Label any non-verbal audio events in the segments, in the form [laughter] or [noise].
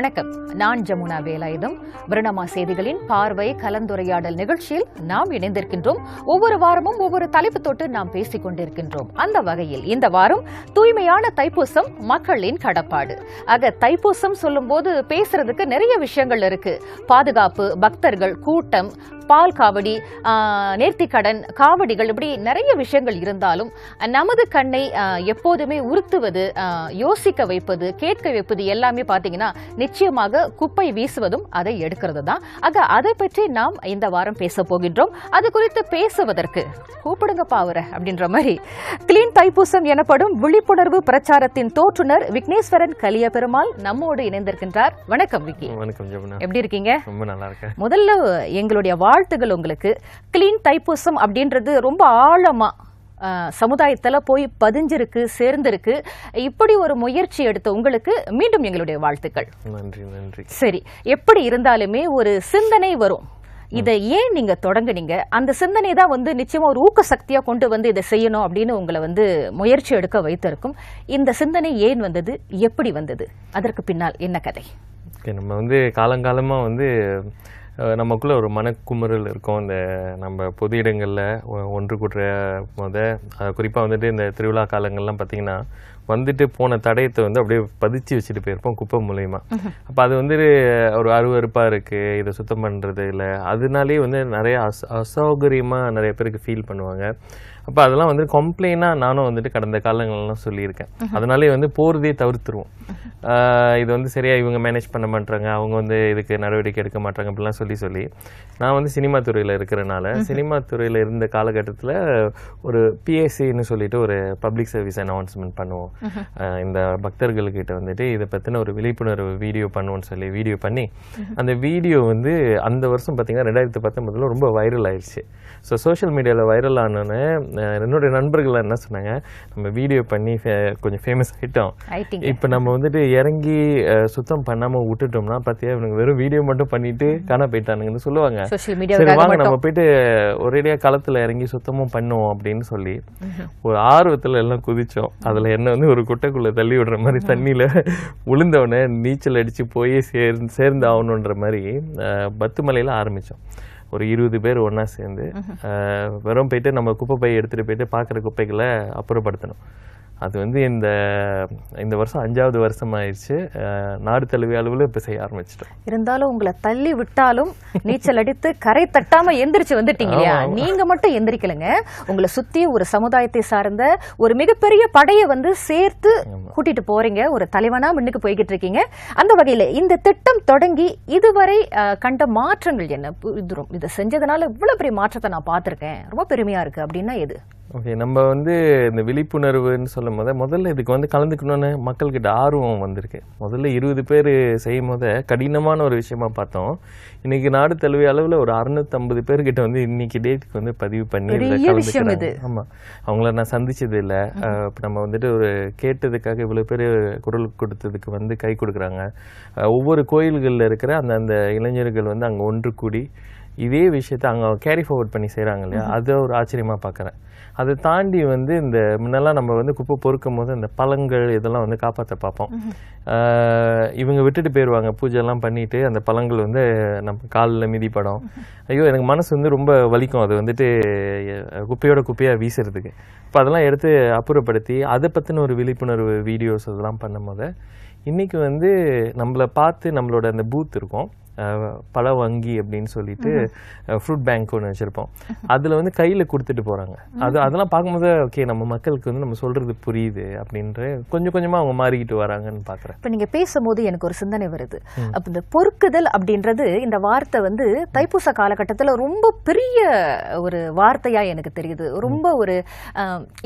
வணக்கம். நான் ஜமுனா வேலாயுதம். பிரணமா செய்திகளின் பார்வை கலந்துரையாடல் நிகழ்ச்சியில் நாம் இணைந்திருக்கின்றோம். ஒவ்வொரு வாரமும் ஒவ்வொரு தலைப்பு தொட்டு நாம் பேசிக் கொண்டிருக்கின்றோம். அந்த வகையில் இந்த வாரம் தூய்மையான தைப்பூசம் மக்களின் கடப்பாடு. ஆக தைப்பூசம் சொல்லும்போது பேசுறதுக்கு நிறைய விஷயங்கள் இருக்கு. பாதுகாப்பு பக்தர்கள் கூட்டம் பால் காவடி நேர்த்திக்கடன் காவடிகள் இப்படி நிறைய விஷயங்கள் இருந்தாலும் நமது கண்ணை எப்போதுமே உறுத்துவது யோசிக்க வைப்பது கேட்க வைப்பது எல்லாமே பார்த்தீங்கன்னா நிச்சயமாக குப்பை வீசுவதும் அதை எடுக்கிறது தான். ஆக அதை பற்றி நாம் இந்த வாரம் பேச போகின்றோம். அது குறித்து பேசுவதற்கு கூப்பிடுங்க பாவர அப்படின்ற மாதிரி. கிளீன் தைப்பூசம் எனப்படும் விழிப்புணர்வு பிரச்சாரத்தின் தோற்றுனர் விக்னேஸ்வரன் கலிய பெருமாள் நம்மோடு இணைந்திருக்கின்றார். வணக்கம் விக்கி. வணக்கம் எப்படி இருக்கீங்க? ரொம்ப நல்லா இருக்கேன். முதல்ல எங்களுடைய வாழ்த்துகள் உங்களுக்கு. கிளீன் தைப்பூசம் அப்படின்றது ரொம்ப ஆழமா சமுதாயத்துல போய் பதிஞ்சிருக்கு சேர்ந்திருக்கு. இப்படி ஒரு முயற்சி எடுத்த உங்களுக்கு மீண்டும் எங்களுடைய வாழ்த்துக்கள். நன்றி நன்றி. சரி எப்படி இருந்தாலுமே ஒரு சிந்தனை வரும். இதை ஏன் நீங்க தொடங்குனீங்க? அந்த சிந்தனை தான் வந்து நிச்சயமா ஒரு ஊக்க சக்தியா கொண்டு வந்து இதை செய்யணும் அப்படின்னு உங்களை வந்து முயற்சி எடுக்க வைத்திருக்கும். இந்த சிந்தனை ஏன் வந்தது? எப்படி வந்தது? அதற்கு பின்னால் என்ன கதை? நம்ம வந்து காலங்காலமாக வந்து நமக்குள்ள ஒரு மனக்குமுறல் இருக்கும். இந்த நம்ம பொது இடங்களில் ஒன்று கூட்டுற போத குறிப்பாக வந்துட்டு இந்த திருவிழா காலங்கள்லாம் பார்த்தீங்கன்னா வந்துட்டு போன தடயத்தை வந்து அப்படியே பதிச்சு வச்சுட்டு போயிருப்போம் குப்பை மூலயமா. அப்போ அது வந்து ஒரு அருவருப்பாக இருக்குது இதை சுத்தம் பண்ணுறது இல்லை. அதனாலேயே வந்து நிறைய அச அசௌகரியமாக நிறைய பேருக்கு ஃபீல் பண்ணுவாங்க. அப்போ அதெல்லாம் வந்து கம்ப்ளைனாக நானும் வந்துட்டு கடந்த காலங்கள்லாம் சொல்லியிருக்கேன். அதனாலே வந்து போகிறதே தவிர்த்துருவோம். இது வந்து சரியா இவங்க மேனேஜ் பண்ண மாட்டாங்க அவங்க வந்து இதுக்கு நடவடிக்கை எடுக்க மாட்டாங்க அப்படிலாம் சொல்லி சொல்லி நான் வந்து சினிமா துறையில் இருக்கிறனால சினிமா துறையில் இருந்த காலகட்டத்தில் ஒரு பிஎஸ்சின்னு சொல்லிட்டு ஒரு பப்ளிக் சர்வீஸ் அனௌன்ஸ்மெண்ட் பண்ணுவோம். இந்த பக்தர்கள்கிட்ட வந்துட்டு இதை பற்றின ஒரு விழிப்புணர்வு வீடியோ பண்ணுவோம்னு சொல்லி வீடியோ பண்ணி அந்த வீடியோ வந்து அந்த வருஷம் பார்த்தீங்கன்னா ரெண்டாயிரத்தி பத்தொன்பதுல ரொம்ப வைரல் ஆயிடுச்சு ஸோ சோஷியல் மீடியாவில் வைரல் ஆனோன்னே என்னுடைய நண்பர்கள் என்ன சொன்னாங்க நம்ம வீடியோ பண்ணி கொஞ்சம் ஃபேமஸ் ஆகிட்டோம் இப்போ நம்ம வந்துட்டு இறங்கி சுத்தம் பண்ணாம விட்டுட்டோம்னா பார்த்தியா இவனுக்கு வெறும் வீடியோ மட்டும் பண்ணிட்டு காண போயிட்டானுங்கன்னு சொல்லுவாங்க. சரி வாங்க நம்ம போயிட்டு ஒரேடியா களத்துல இறங்கி சுத்தமும் பண்ணுவோம் அப்படின்னு சொல்லி ஒரு ஆர்வத்துல எல்லாம் குதிச்சோம். அதுல என்ன வந்து ஒரு குட்டைக்குள்ள தள்ளி விடுற மாதிரி தண்ணியில விழுந்தவொடனே நீச்சல் அடிச்சு போய் சேர்ந்து சேர்ந்து ஆகணுன்ற மாதிரி பத்துமலையில ஆரம்பிச்சோம். ஒரு இருபது பேர் ஒண்ணா சேர்ந்து வெறும் போயிட்டு நம்ம குப்பை பை எடுத்துட்டு போயிட்டு பார்க்குற குப்பைகளை அப்புறப்படுத்தணும். அது வந்து இந்த இந்த வருஷம் அஞ்சாவது வருஷம் ஆயிடுச்சு நாடு தழுவிய அளவில் இப்போ செய்ய ஆரம்பிச்சிட்டோம். இருந்தாலும் உங்களை தள்ளி விட்டாலும் நீச்சல் அடித்து கரை தட்டாம எந்திரிச்சு வந்துட்டீங்க இல்லையா? நீங்க மட்டும் எந்திரிக்கலங்க. உங்களை சுத்தி ஒரு சமுதாயத்தை சார்ந்த ஒரு மிகப்பெரிய படையை வந்து சேர்த்து கூட்டிட்டு போறீங்க. ஒரு தலைவனா முன்னுக்கு போய்கிட்டு இருக்கீங்க. அந்த வகையில இந்த திட்டம் தொடங்கி இதுவரை கண்ட மாற்றங்கள் என்ன? இது இதை செஞ்சதுனால இவ்வளவு பெரிய மாற்றத்தை நான் பார்த்திருக்கேன். ரொம்ப பெருமையா இருக்கு. அப்படின்னா எது? ஓகே நம்ம வந்து இந்த விழிப்புணர்வுன்னு சொல்லும் போது முதல்ல இதுக்கு வந்து கலந்துக்கணும்னு மக்கள்கிட்ட ஆர்வம் வந்திருக்கு. முதல்ல இருபது பேர் செய்யும் போது கடினமான ஒரு விஷயமா பார்த்தோம். இன்னைக்கு நாடு தழுவிய அளவில் ஒரு அறுநூத்தம்பது பேர்கிட்ட வந்து இன்னைக்கு டேட்டுக்கு வந்து பதிவு பண்ணி கலந்துக்கிறாங்க. ஆமா. அவங்கள நான் சந்திச்சது இல்ல. நம்ம வந்துட்டு ஒரு கேட்டதுக்காக இவ்வளவு பேர் குரல் கொடுத்ததுக்கு வந்து கை கொடுக்குறாங்க. ஒவ்வொரு கோயில்கள்ல இருக்கிற அந்த அந்த இளைஞர்கள் வந்து அங்க ஒன்று கூடி இதே விஷயத்த அங்க கேரி ஃபார்வர்ட் பண்ணி செய்றாங்க இல்லையா? அதை ஒரு ஆச்சரியமா பார்க்கறேன் அதை தாண்டி வந்து இந்த முன்னெல்லாம் நம்ம வந்து குப்பை பொறுக்கும் போது இந்த பழங்கள் இதெல்லாம் வந்து காப்பாற்ற பார்ப்போம். இவங்க விட்டுட்டு போயிடுவாங்க பூஜைலாம் பண்ணிட்டு அந்த பழங்கள் வந்து நம்ம காலில் மிதிப்படும் ஐயோ எனக்கு மனசு வந்து ரொம்ப வலிக்கும். அது வந்துட்டு குப்பையோட குப்பையாக வீசுறதுக்கு. இப்போ அதெல்லாம் எடுத்து அப்புறப்படுத்தி அதை பற்றின ஒரு விழிப்புணர்வு வீடியோஸ் அதெல்லாம் பண்ணும்போது இன்னைக்கு வந்து நம்மளை பார்த்து நம்மளோட அந்த பூத் இருக்கும். பழ வங்கி அப்படின்னு சொல்லிட்டு ஃப்ரூட் பேங்க் ஒன்று வச்சுருப்போம். அதில் வந்து கையில் கொடுத்துட்டு போகிறாங்க அது அதெல்லாம் பார்க்கும்போது ஓகே நம்ம மக்களுக்கு வந்து நம்ம சொல்கிறது புரியுது அப்படின்ற கொஞ்சம் கொஞ்சமாக அவங்க மாறிக்கிட்டு வராங்கன்னு பார்க்குறேன் இப்ப நீங்க பேசும்போது எனக்கு ஒரு சிந்தனை வருது. அப்ப இந்த பொறுக்குதல் அப்படின்றது இந்த வார்த்தை வந்து தைப்பூச காலகட்டத்துல ரொம்ப பெரிய ஒரு வார்த்தையா எனக்கு தெரியுது. ரொம்ப ஒரு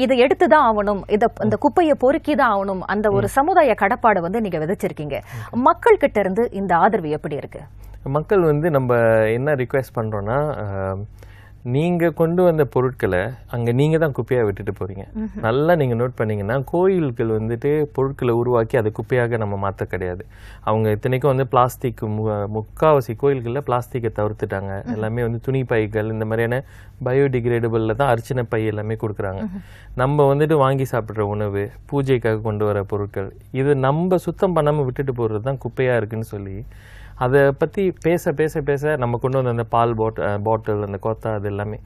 இதை எடுத்துதான் ஆகணும். இத இந்த குப்பையை பொறுக்கி தான் ஆகணும். அந்த ஒரு சமுதாய கடப்பாடை வந்து நீங்க விதைச்சிருக்கீங்க. மக்கள் கிட்ட இருந்து இந்த ஆதரவு எப்படி இருக்கு? மக்கள் வந்து நம்ம என்ன ரிக்வெஸ்ட் பண்ணுறோன்னா நீங்கள் கொண்டு வந்த பொருட்களை அங்கே நீங்கள் தான் குப்பையாக விட்டுட்டு போகிறீங்க நல்லா நீங்கள் நோட் பண்ணீங்கன்னா கோயில்கள் வந்துட்டு பொருட்களை உருவாக்கி அதை குப்பையாக நம்ம மாற்ற கிடையாது. அவங்க இத்தனைக்கும் வந்து பிளாஸ்டிக் முக்காவாசி கோயில்களில் பிளாஸ்டிக்கை தவிர்த்துட்டாங்க. எல்லாமே வந்து துணி பைகள் இந்த மாதிரியான பயோடிகிரேடபிளில் தான் அர்ச்சனை பை எல்லாமே கொடுக்குறாங்க. நம்ம வந்துட்டு வாங்கி சாப்பிட்ற உணவு பூஜைக்காக கொண்டு வர பொருட்கள் இது நம்ம சுத்தம் பண்ணாமல் விட்டுட்டு போகிறது தான் குப்பையாக இருக்குன்னு சொல்லி அதை பற்றி பேச பேச பேச நம்ம கொண்டு வந்த அந்த பால் பாட் பாட்டில் அந்த கொத்தா அது எல்லாமே.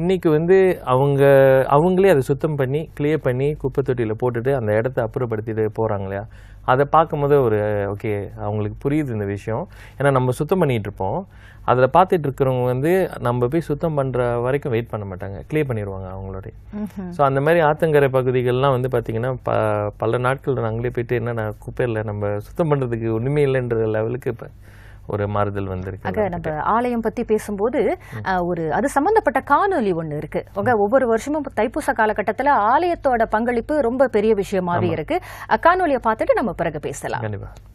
இன்னைக்கு வந்து அவங்க அவங்களே அதை சுத்தம் பண்ணி கிளியர் பண்ணி குப்பை தொட்டியில் போட்டுட்டு அந்த இடத்த அப்புறப்படுத்திட்டு போகிறாங்க இல்லையா? அதை பார்க்கும்போது ஒரு ஓகே அவங்களுக்கு புரியுது இந்த விஷயம். ஏன்னா நம்ம சுத்தம் பண்ணிட்டு இருப்போம். அதில் பார்த்துட்டு இருக்கிறவங்க வந்து நம்ம போய் சுத்தம் பண்ணுற வரைக்கும் வெயிட் பண்ண மாட்டாங்க. கிளியர் பண்ணிடுவாங்க அவங்களுடைய. ஸோ அந்த மாதிரி ஆத்தங்கரை பகுதிகள்லாம் வந்து பார்த்திங்கன்னா ப பல நாட்கள் நாங்களே போயிட்டு என்னென்ன குப்பையில் நம்ம சுத்தம் பண்ணுறதுக்கு ஒன்றுமே இல்லைன்ற லெவலுக்கு இப்போ ஒரு மாறுதல் வந்திருக்கு நம்ம ஆலயம் பத்தி பேசும்போது ஒரு அது சம்பந்தப்பட்ட காணொலி ஒண்ணு இருக்கு. ஒவ்வொரு வருஷமும் தைப்பூச காலகட்டத்துல ஆலயத்தோட பங்களிப்பு ரொம்ப பெரிய விஷயமாவே இருக்கு. அக்காணொலியை பார்த்துட்டு நம்ம பிறகு பேசலாம். கண்டிப்பாக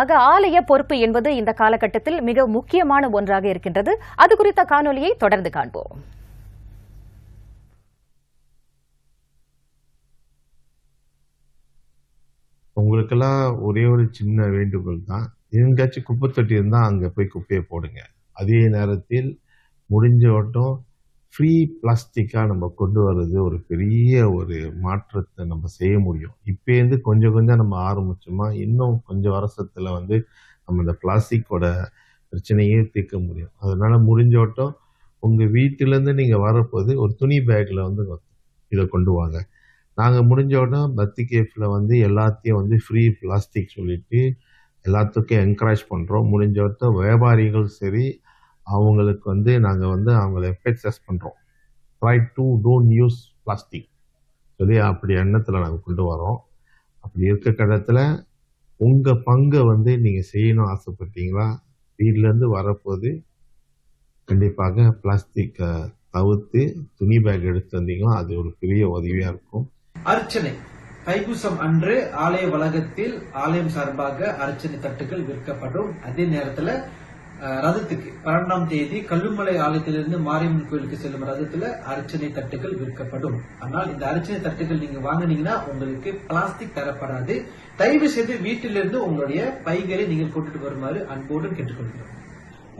ஆக ஆலய பொறுப்பு என்பது இந்த காலகட்டத்தில் மிக முக்கியமான ஒன்றாக இருக்கின்றது. அது குறித்த காணொலியை தொடர்ந்து காண்போம். உங்களுக்கெல்லாம் ஒரே ஒரு சின்ன வேண்டுகோள் தான். எங்கேயாச்சும் குப்பை தொட்டி இருந்தால் அங்கே போய் குப்பையை போடுங்க. அதே நேரத்தில் முடிஞ்ச வட்டம் ஃப்ரீ பிளாஸ்டிக்காக நம்ம கொண்டு வர்றது ஒரு பெரிய ஒரு மாற்றத்தை நம்ம செய்ய முடியும். இப்போலேருந்து கொஞ்சம் கொஞ்சம் நம்ம ஆரம்பிச்சோமா இன்னும் கொஞ்சம் வருஷத்தில் வந்து நம்ம இந்த பிளாஸ்டிக்கோட பிரச்சனையே தீர்க்க முடியும். அதனால் முடிஞ்ச வட்டம் உங்கள் வீட்டிலேருந்து நீங்கள் வரப்போது ஒரு துணி பேக்கில் வந்து இதை கொண்டு வாங்க. நாங்கள் முடிஞ்ச உடனே பக்தி கேஃபில் வந்து எல்லாத்தையும் வந்து ஃப்ரீ பிளாஸ்டிக் சொல்லிட்டு எல்லாத்துக்கும் என்கரேஜ் பண்ணுறோம் முடிஞ்ச வரைக்கும் வியாபாரிகள் சரி அவங்களுக்கு வந்து நாங்கள் வந்து அவங்கள எஃபெக்ட்ஸஸ் பண்ணுறோம் try to don't use plastic சொல்லி அப்படி எண்ணத்தில் நாங்கள் கொண்டு வரோம். அப்படி இருக்க கடத்தில் உங்கள் பங்கை வந்து நீங்கள் செய்யணும் ஆசைப்பட்டீங்களா? வீட்டிலேருந்து வரப்போது கண்டிப்பாக பிளாஸ்டிக்கை தவிர்த்து துணி பேக் எடுத்து வந்தீங்கன்னா அது ஒரு பெரிய உதவியாக இருக்கும். அர்ச்சனை. தைப்பூசம் அன்று ஆலய வளாகத்தில் ஆலயம் சார்பாக அர்ச்சனை தட்டுகள் விற்கப்படும். அதே நேரத்தில் ரதத்துக்கு பன்னெண்டாம் தேதி கல்லுமலை ஆலயத்திலிருந்து மாரியம்மன் கோயிலுக்கு செல்லும் ரதத்துல அர்ச்சனை தட்டுகள் விற்கப்படும். ஆனால் இந்த அர்ச்சனை தட்டுகள் நீங்க வாங்குனீங்கன்னா உங்களுக்கு பிளாஸ்டிக் தரப்படாது. தயவு செய்து வீட்டிலிருந்து உங்களுடைய பைகளை நீங்கள் கொண்டுட்டு வருமாறு அன்போடு கேட்டுக்கொள்கிறோம்.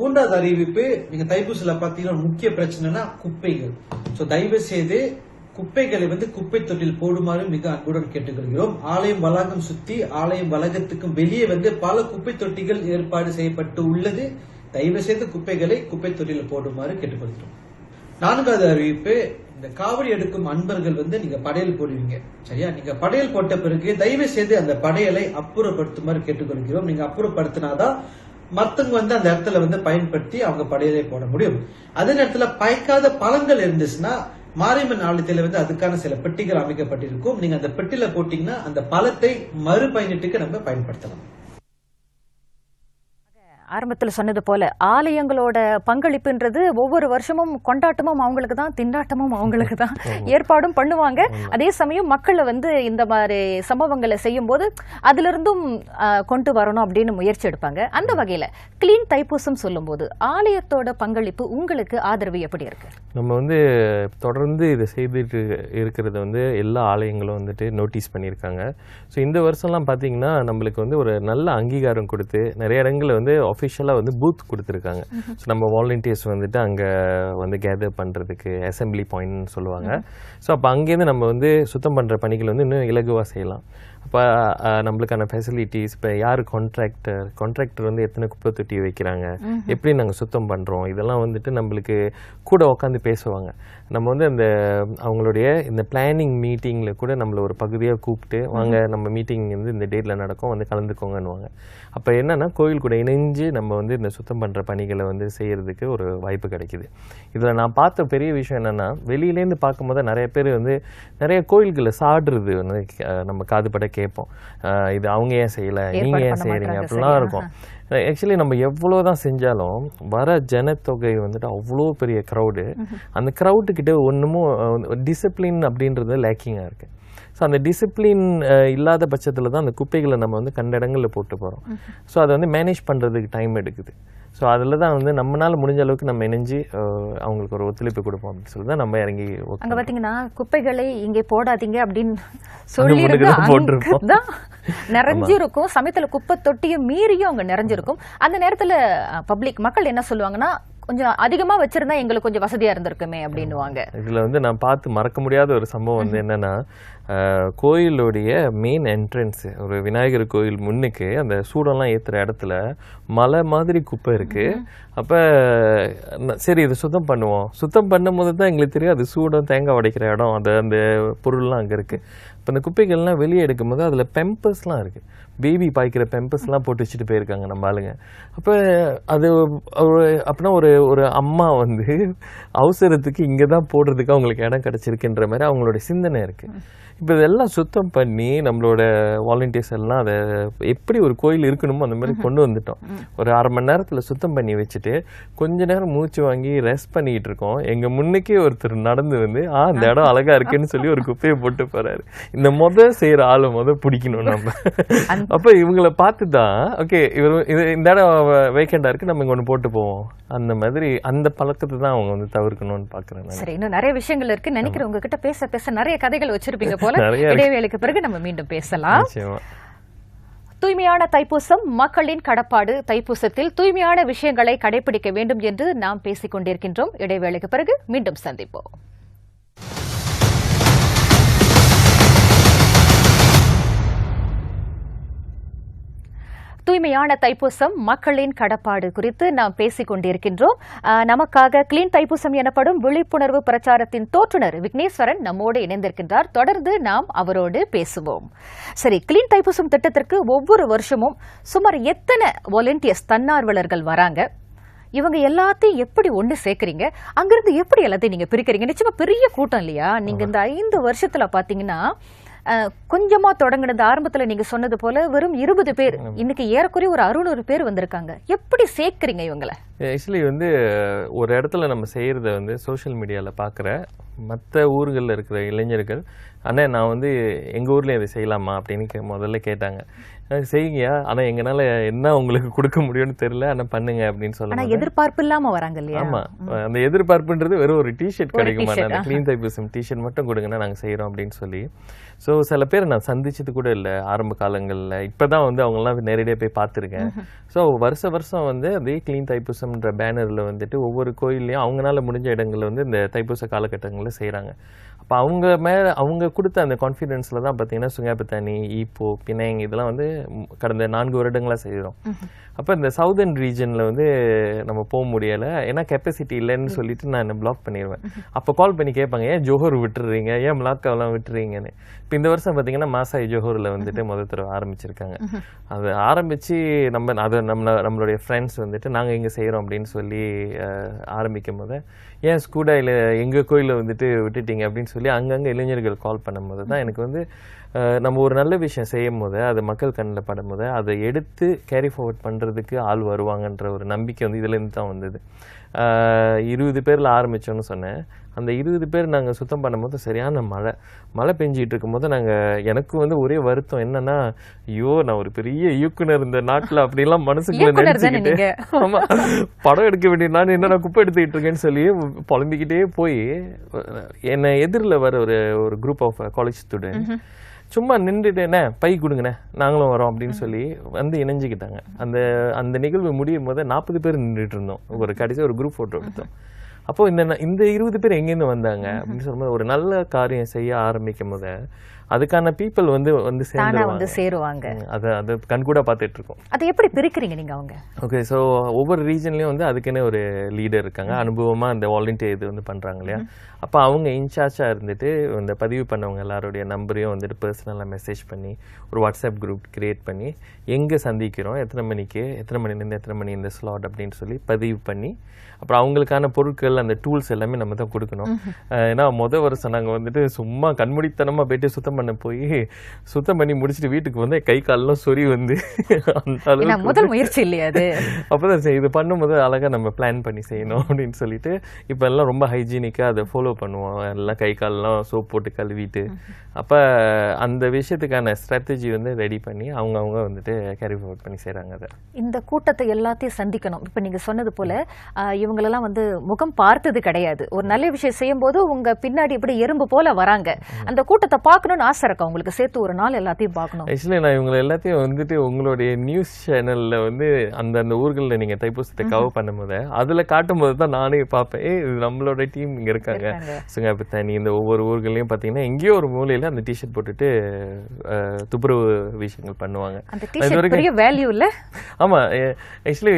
மூன்றாவது அறிவிப்பு நீங்க தைப்பூசில பாத்தீங்கன்னா முக்கிய பிரச்சனைனா குப்பைகள். சோ தயவு செய்து குப்பைகளை வந்து குப்பை தொட்டில் போடுமாறு மிக அன்புடன் கேட்டுக்கொள்கிறோம். ஆலயம் வளாகம் சுத்தி ஆலயம் வளாகத்துக்கும் வெளியே வந்து பல குப்பை தொட்டிகள் ஏற்பாடு செய்யப்பட்டு உள்ளது. தயவு செய்து குப்பைகளை குப்பை தொட்டியில் போடுமாறு கேட்டுக்கொள்கிறோம். நான்காவது அறிவிப்பு இந்த காவடி எடுக்கும் அன்பர்கள் வந்து நீங்க படையல் போடுவீங்க. சரியா? நீங்க படையல் போட்ட பிறகு தயவு செய்து அந்த படையலை அப்புறப்படுத்துமாறு கேட்டுக்கொள்கிறோம். நீங்க அப்புறப்படுத்தினாதான் மத்தவங்க வந்து அந்த இடத்துல வந்து பயன்படுத்தி அவங்க படையலை போட முடியும். அதே நேரத்துல பயக்காத பழங்கள் இருந்துச்சுன்னா மாரியம்மன் ஆலயத்தில் வந்து அதுக்கான சில பெட்டிகள் அமைக்கப்பட்டிருக்கும். நீங்க அந்த பெட்டியில போட்டீங்கன்னா அந்த பழத்தை மறுபயனீட்டுக்கு நம்ம பயன்படுத்தலாம். ஆரம்பத்துல சொன்னது போல ஆலயங்களோட பங்களிப்புன்றது ஒவ்வொரு வருஷமும் கொண்டாட்டமும் அவங்களுக்கு தான் திண்டாட்டமும் அவங்களுக்கு தான். [laughs] ஏற்பாடும் பண்ணுவாங்க. அதே சமயம் மக்களை வந்து இந்த மாதிரி சம்பவங்களை செய்யும் போது அதுல இருந்தும் ஆஹ், கொண்டு வரணும் அப்படின்னு முயற்சி எடுப்பாங்க. அந்த வகையில கிளீன் தைப்பூசம் சொல்லும்போது ஆலயத்தோட பங்களிப்பு உங்களுக்கு ஆதரவு எப்படி இருக்கு? நம்ம வந்து தொடர்ந்து இதை செய்துட்டு இருக்கிறத வந்து எல்லா ஆலயங்களும் வந்துட்டு நோட்டீஸ் பண்ணியிருக்காங்க. ஸோ இந்த வருஷம்லாம் பார்த்தீங்கன்னா நம்மளுக்கு வந்து ஒரு நல்ல அங்கீகாரம் கொடுத்து நிறைய இடங்களில் வந்து அஃபிஷியலாக வந்து பூத் கொடுத்துருக்காங்க. ஸோ நம்ம வாலண்டியர்ஸ் வந்துட்டு அங்கே வந்து கேதர் பண்ணுறதுக்கு அசெம்பிளி பாயிண்ட்னு சொல்லுவாங்க. ஸோ அப்போ அங்கேருந்து நம்ம வந்து சுத்தம் பண்ணுற பணிகள் வந்து இன்னும் இலகுவாக செய்யலாம். அப்போ நம்மளுக்கான ஃபெசிலிட்டிஸ் இப்போ யார் கான்ட்ராக்டர் கான்ட்ராக்டர் வந்து எத்தனை குப்பை தொட்டி வைக்கிறாங்க? எப்படி நாங்கள் சுத்தம் பண்ணுறோம் இதெல்லாம் வந்துட்டு நம்மளுக்கு கூட உட்காந்து பேசுவாங்க. நம்ம வந்து அந்த அவங்களுடைய இந்த பிளானிங் மீட்டிங்கில் கூட நம்மளை ஒரு பகுதியாக கூப்பிட்டு வாங்க நம்ம மீட்டிங் வந்து இந்த டேட்டில் நடக்கும் வந்து கலந்துக்கோங்கன்னுவாங்க. அப்போ என்னன்னா கோயில் கூட இணைஞ்சு நம்ம வந்து இந்த சுத்தம் பண்ணுற பணிகளை வந்து செய்யறதுக்கு ஒரு வாய்ப்பு கிடைக்குது. இதில் நான் பார்த்த பெரிய விஷயம் என்னன்னா வெளியிலேருந்து பார்க்கும்போது நிறைய பேர் வந்து நிறைய கோயில்களில் சாடுறது வந்து நம்ம காதுபட கேட்போம். இது அவங்க ஏன் செய்யலை? நீங்க ஏற்பாடு ஏன் செய்கிறீங்க அப்படிலாம்? இருக்கும். ஆக்சுவலி நம்ம எவ்வளோ தான் செஞ்சாலும் வர ஜனத்தொகை வந்துட்டு அவ்வளோ பெரிய க்ரௌடு அந்த க்ரௌட்டுக்கிட்ட ஒன்றுமும் டிசிப்ளின் அப்படின்றது லேக்கிங்காக இருக்குது ஸோ அந்த டிசிப்ளின் இல்லாத பட்சத்தில் தான் அந்த குப்பைகளை நம்ம வந்து கண்ட இடங்களில் போட்டு போகிறோம் ஸோ அதை வந்து மேனேஜ் பண்ணுறதுக்கு டைம் எடுக்குது. ஸோ அதில் தான் வந்து நம்மளால முடிஞ்ச அளவுக்கு நம்ம இணைஞ்சு அவங்களுக்கு ஒரு ஒத்துழைப்பு கொடுப்போம் அப்படின்னு சொல்லி தான் நம்ம இறங்கி அங்க பாத்தீங்கன்னா குப்பைகளை இங்கே போடாதீங்க அப்படின்னு சொல்லி முன்னுக்கு தான் போட்டிருப்போம். தான் நிறைஞ்சிருக்கும். சமயத்துல குப்பை தொட்டியும் மீறியும் அங்க நிறைஞ்சிருக்கும். அந்த நேரத்துல பப்ளிக் மக்கள் என்ன சொல்லுவாங்கன்னா கொஞ்சம் அதிகமா வச்சிருந்தா எங்களுக்கு கொஞ்சம் வசதியா இருந்திருக்குமே அப்படின்னுவாங்க. இதில் வந்து நான் பார்த்து மறக்க முடியாத ஒரு சம்பவம் வந்து என்னன்னா கோயிலுடைய மெயின் என்ட்ரன்ஸ் ஒரு விநாயகர் கோயில் முன்னுக்கு அந்த சூடெல்லாம் ஏற்றுற இடத்துல மலை மாதிரி குப்பை இருக்கு. அப்போ சரி இதை சுத்தம் பண்ணுவோம். சுத்தம் பண்ணும்போது தான் எங்களுக்கு தெரியும் அது சூடம் தேங்காய் உடைக்கிற இடம் அது அந்த பொருள்லாம் அங்கே இருக்கு. இப்போ இந்த குப்பைகள்லாம் வெளியே எடுக்கும்போது அதில் பெம்பர்ஸ்லாம் இருக்கு. பேபி பாய்க்கிற பெம்பர்ஸ்லாம் போட்டு வச்சுட்டு போயிருக்காங்க நம்ம ஆளுங்க. அப்போ அது ஒரு அப்படின்னா ஒரு ஒரு அம்மா வந்து அவசரத்துக்கு இங்கே தான் போடுறதுக்கு அவங்களுக்கு இடம் கிடச்சிருக்குன்ற மாதிரி அவங்களோட சிந்தனை இருக்கு. இப்போ இதெல்லாம் சுத்தம் பண்ணி நம்மளோட வாலண்டியர்ஸ் எல்லாம் அதை எப்படி ஒரு கோயில் இருக்கணுமோ அந்த மாதிரி கொண்டு வந்துட்டோம். ஒரு அரை மணி நேரத்தில் சுத்தம் பண்ணி வச்சுட்டு கொஞ்ச நேரம் மூச்சு வாங்கி ரெஸ்ட் பண்ணிட்டு இருக்கோம். எங்க முன்னுக்கே ஒருத்தர் நடந்து வந்து ஆ இந்த இடம் அழகா இருக்குன்னு சொல்லி ஒரு குப்பையை போட்டு போறாரு. இந்த முத செய்யற ஆளை முத பிடிக்கணும் நம்ம. அப்ப இவங்கள பார்த்து தான் ஓகே இவர் இது இந்த இடம் வேக்கண்டா இருக்கு நம்ம இங்க ஒன்று போட்டு போவோம். அந்த மாதிரி அந்த பழக்கத்தை தான் அவங்க வந்து தவிர்க்கணும்னு பாக்குறேன் நான். சரி இன்னும் நிறைய விஷயங்கள் இருக்கு. நினைக்கிறேன் உங்ககிட்ட பேச பேச நிறைய கதைகள் வச்சிருப்பீங்க போல. இடைவேளைக்கு பிறகு நம்ம மீண்டும் பேசலாம். தூய்மையான தைப்பூசம் மக்களின் கடப்பாடு தைப்பூசத்தில் தூய்மையான விஷயங்களை கடைபிடிக்க வேண்டும் என்று நாம் பேசிக் கொண்டிருக்கின்றோம் இடைவேளைக்கு பிறகு மீண்டும் சந்திப்போம். தூய்மையான தைப்பூசம் மக்களின் கடப்பாடு குறித்து நாம் பேசிக் கொண்டிருக்கின்றோம் நமக்காக கிளீன் தைப்பூசம் எனப்படும் விழிப்புணர்வு பிரச்சாரத்தின் தோற்றுநர் விக்னேஸ்வரன் நம்மோடு இணைந்திருக்கின்றார். தொடர்ந்து நாம் அவரோடு பேசுவோம். சரி கிளீன் தைப்பூசம் திட்டத்திற்கு ஒவ்வொரு வருஷமும் சுமார் எத்தனை வாலண்டியர்ஸ் தன்னார்வலர்கள் வராங்க? இவங்க எல்லாத்தையும் எப்படி ஒண்ணு சேர்க்கறீங்க? அங்கிருந்து எப்படி எல்லாத்தையும் நீங்க பிரிக்கிறீங்க? நிச்சயமா பெரிய கூட்டம் இல்லையா? நீங்க இந்த ஐந்து வருஷத்துல பாத்தீங்கன்னா அஹ், கொஞ்சமா தொடங்கினது ஆரம்பத்துல நீங்க சொன்னது போல வெறும் இருபது பேர். இன்னைக்கு ஏறக்குறைய ஒரு அறுநூறு பேர் வந்திருக்காங்க. எப்படி சேர்க்கறீங்க இவங்கள? ஆக்சுவலி வந்து ஒரு இடத்துல நம்ம செய்கிறத வந்து சோஷியல் மீடியாவில் பார்க்குற மற்ற ஊர்களில் இருக்கிற இளைஞர்கள் அண்ணே நான் வந்து எங்கள் ஊர்லேயும் இதை செய்யலாமா? அப்படின்னு கே- முதல்ல கேட்டாங்க. "அஹ் செய்யுங்கயா ஆனால் எங்களால் என்ன உங்களுக்கு கொடுக்க முடியும்னு தெரியல. ஆனால் பண்ணுங்க அப்படின்னு ஆனா சொல்லுவாங்க எதிர்பார்ப்பு இல்லாம வராங்க இல்லையா? ஆமா. அந்த எதிர்பார்ப்புன்றது வெறும் ஒரு டிஷர்ட் கிடைக்குமா? அந்த. க்ளீன் தைப்பூசம் டிஷர்ட் மட்டும் கொடுங்கன்னா நாங்க செய்றோம் அப்படின்னு சொல்லி. ஸோ சில பேர் நான் சந்திச்சது கூட இல்லை. ஆரம்ப காலங்கள்ல. இப்பதான் வந்து அவங்கெல்லாம் நேரடியாக போய் பார்த்துருக்கேன். ஸோ வருஷ வருஷம் வந்து அதே க்ளீன் தைப்பூசம்ன்ற பேனர்ல வந்துட்டு ஒவ்வொரு கோயில்லையும் அவங்களால முடிஞ்ச இடங்கள்ல வந்து இந்த தைப்பூச காலகட்டங்களில் செய்றாங்க. அப்போ அவங்க மேல அவங்க கொடுத்த அந்த கான்ஃபிடென்ஸ்ல தான் பார்த்தீங்கன்னா சுங்காபத்தானி ஈப்போ பிணைங் இதெல்லாம் வந்து கடந்த நான்கு வருடங்களா செய்றோம். அப்போ இந்த சவுதர்ன் ரீஜனில் வந்து நம்ம போக முடியலை. ஏன்னா கெப்பாசிட்டி இல்லைன்னு சொல்லிட்டு நான் பிளாக் பண்ணிடுவேன் அப்போ கால் பண்ணி கேட்பாங்க ஏன் ஜோஹர் விட்டுறீங்க? ஏன் மலாக்காவெல்லாம் விட்டுறீங்கன்னு? இப்போ இந்த வருஷம் பார்த்தீங்கன்னா மாசாய் ஜோஹரில் வந்துட்டு முதல் தடவை ஆரம்பிச்சிருக்காங்க. அது ஆரம்பித்து நம்ம அதை நம்ம நம்மளுடைய ஃப்ரெண்ட்ஸ் வந்துட்டு நாங்கள் இங்கே செய்கிறோம் அப்படின்னு சொல்லி ஆரம்பிக்கும் போது ஏன் ஸ்கூடாயில் எங்கள் கோயிலில் வந்துட்டு விட்டுட்டீங்க? அப்படின்னு சொல்லி அங்கங்கே இளைஞர்கள் கால் பண்ணும்போது தான் எனக்கு வந்து நம்ம ஒரு நல்ல விஷயம் செய்யும் போது அது மக்கள் கண்ணில் படும் போது அதை எடுத்து கேரி ஃபார்வர்ட் பண்ணுறதுக்கு ஆள் வருவாங்கன்ற ஒரு நம்பிக்கை வந்து இதுலேருந்து தான் வந்தது. இருபது பேரில் ஆரம்பித்தோன்னு சொன்னேன். அந்த இருபது பேர் நாங்கள் சுத்தம் பண்ணும்போது சரியான மழை. மழை பெஞ்சிட்டு இருக்கும்போது நாங்கள் எனக்கு வந்து ஒரே வருத்தம் என்னன்னா ஐயோ நான் ஒரு பெரிய இயக்குனர் இந்த நாட்டில் அப்படிலாம் மனசுக்குள்ள நினச்சிக்கிட்டு. நீங்க? ஆமா. படம் எடுக்க வேண்டிய நான் என்ன நான் குப்பை எடுத்துக்கிட்டு இருக்கேன்னு சொல்லி புலம்பிக்கிட்டே போய் என்னை எதிரில் வர ஒரு ஒரு குரூப் ஆஃப் காலேஜ் ஸ்டூடெண்ட் சும்மா நின்றுட்டு என்ன பை கொடுங்கண்ணே நாங்களும் வரோம் அப்படின்னு சொல்லி வந்து இணைஞ்சுக்கிட்டாங்க. அந்த அந்த நிகழ்வு முடியும் போது நாற்பது பேர் நின்றுட்டு இருந்தோம். ஒரு கடைசி ஒரு குரூப் ஃபோட்டோ எடுத்தோம். அப்போ இந்த இந்த இருபது பேர் எங்கேருந்து வந்தாங்க? அப்படின்னு சொல்லும்போது ஒரு நல்ல காரியம் செய்ய ஆரம்பிக்கும் போது அதுக்கான பீப்புள் வந்து வந்து சேர்ந்துருவாங்க வந்து சேருவாங்க. அதை அதை கண்கூட பார்த்துட்டு இருக்கோம் அதை எப்படி பிரிக்கிறீங்க நீங்க அவங்க? ஓகே ஸோ ஒவ்வொரு ரீஜன்லேயும் வந்து அதுக்குன்னு ஒரு லீடர் இருக்காங்க. அனுபவமாக அந்த வாலண்டியர் இது வந்து பண்ணுறாங்க இல்லையா? அப்போ அவங்க இன்சார்ஜாக இருந்துட்டு இந்த பதிவு பண்ணவங்க எல்லாருடைய நம்பரையும் வந்துட்டு பர்சனலாக மெசேஜ் பண்ணி ஒரு வாட்ஸ்அப் குரூப் கிரியேட் பண்ணி எங்கே சந்திக்கிறோம் எத்தனை மணிக்கு எத்தனை மணிலேருந்து எத்தனை மணி இந்த ஸ்லாட் அப்படின்னு சொல்லி பதிவு பண்ணி அப்புறம் அவங்களுக்கான பொருட்கள் அந்த டூல்ஸ் எல்லாமே நம்ம தான் கொடுக்கணும். ஏன்னா மொதல் வருஷம் நாங்கள் வந்துட்டு சும்மா கண்மூடித்தனமாக போயிட்டு சுத்தம் சுத்தம் பண்ண போய் சுத்தம் பண்ணி முடிச்சுட்டு வீட்டுக்கு வந்து கை காலெல்லாம் சொறி வந்து அந்த அளவுக்கு முதல் முயற்சி இல்லையா அது? அப்பதான் சரி இது பண்ணும்போது அழகா நம்ம பிளான் பண்ணி செய்யணும் அப்படின்னு சொல்லிட்டு இப்போ எல்லாம் ரொம்ப ஹைஜீனிக்காக அதை ஃபாலோ பண்ணுவோம். எல்லாம் கை காலெல்லாம் சோப் போட்டு கழுவிட்டு. அப்போ அந்த விஷயத்துக்கான ஸ்ட்ராட்டஜி வந்து ரெடி பண்ணி அவங்க அவங்க வந்துட்டு கேரி ஃபார்வர்ட் பண்ணி செய்கிறாங்க அதை. இந்த கூட்டத்தை எல்லாத்தையும் சந்திக்கணும். இப்ப நீங்க சொன்னது போல இவங்களெல்லாம் வந்து முகம் பார்த்தது கிடையாது. ஒரு நல்ல விஷயம் செய்யும் போது உங்க பின்னாடி இப்படி எறும்பு போல வராங்க. அந்த கூட்டத்தை பார்க்கணும்னு ஆசை இருக்கா? உங்களுக்கு சேர்த்து ஒரு நாள் எல்லாத்தையும் பார்க்கணும். ஆக்சுவலி நான் இவங்களை எல்லாத்தையும் வந்துட்டு உங்களுடைய நியூஸ் சேனல்ல வந்து அந்த அந்த ஊர்களில் நீங்க தைப்பூசத்தை கவர் பண்ணும்போது அதுல காட்டும் போது தான் நானே பார்ப்பேன் ஏய் இது நம்மளோட டீம் இங்க இருக்காங்க. சுங்காபித்தானி இந்த ஒவ்வொரு ஊர்கள்லயும் பாத்தீங்கன்னா எங்கேயோ ஒரு மூலையில அந்த டிஷர்ட் போட்டுட்டு துப்புரவு விஷயங்கள் பண்ணுவாங்க. பெரிய வேல்யூ இல்ல? ஆமா ஆக்சுவலி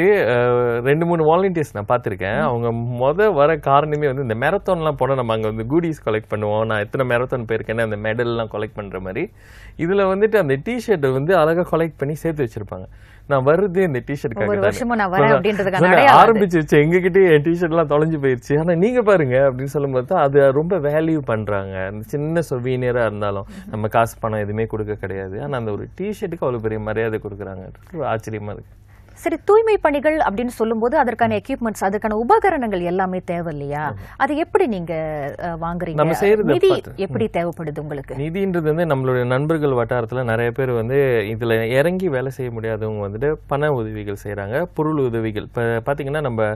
ரெண்டு மூணு வாலண்டியர்ஸ் நான் பார்த்திருக்கேன் அவங்க மொத வர காரணமே வந்து இந்த மேரத்தான்லாம் போனால் நம்ம அங்கே வந்து கூடிஸ் கலெக்ட் பண்ணுவோம். நான் எத்தனை மேரத்தான் போயிருக்கேன்னு அந்த மெடல்லாம் கலெக்ட் பண்ற மாதிரி இதுல வந்துட்டு அந்த டிஷர்ட்டை வந்து அழகா கலெக்ட் பண்ணி சேர்த்து வச்சிருப்பாங்க நான் வருது இந்த டிஷர்ட்காக ஒவ்வொரு தானே. வருஷமும் நான் வரேன் அதான். அப்படின்றதுக்கான அதான் அடையாளம் அது. ஆரம்பிச்சு வச்சு எங்ககிட்டயே என் டிஷர்ட்லாம் தொலைஞ்சு போயிருச்சு ஆனா நீங்க பாருங்க அப்படின்னு சொல்லும்போது அது ரொம்ப வேல்யூ பண்றாங்க அந்த சின்ன சொவீனியரா இருந்தாலும் நம்ம காசு பணம் எதுவுமே கொடுக்க கிடையாது ஆனா அந்த ஒரு டிஷர்ட்டுக்கு அவ்வளவு பெரிய மரியாதை கொடுக்குறாங்க ரொம்ப ஆச்சரியமா இருக்கு சரி தூய்மை பணிகள் அப்படின்னு சொல்லும்போது அதற்கான எக்யூப்மெண்ட்ஸ் அதுக்கான உபகரணங்கள் எல்லாமே தேவை இல்லையா அது எப்படி நீங்க வாங்குறீங்க? நிதி. எப்படி தேவைப்படுது உங்களுக்கு? நிதின்றது வந்து நம்மளுடைய நண்பர்கள் வட்டாரத்துல நிறைய பேர் வந்து இதுல இறங்கி வேலை செய்ய முடியாதவங்க வந்துட்டு பண உதவிகள் செய்றாங்க பொருள் உதவிகள். இப்போ பார்த்தீங்கன்னா நம்ம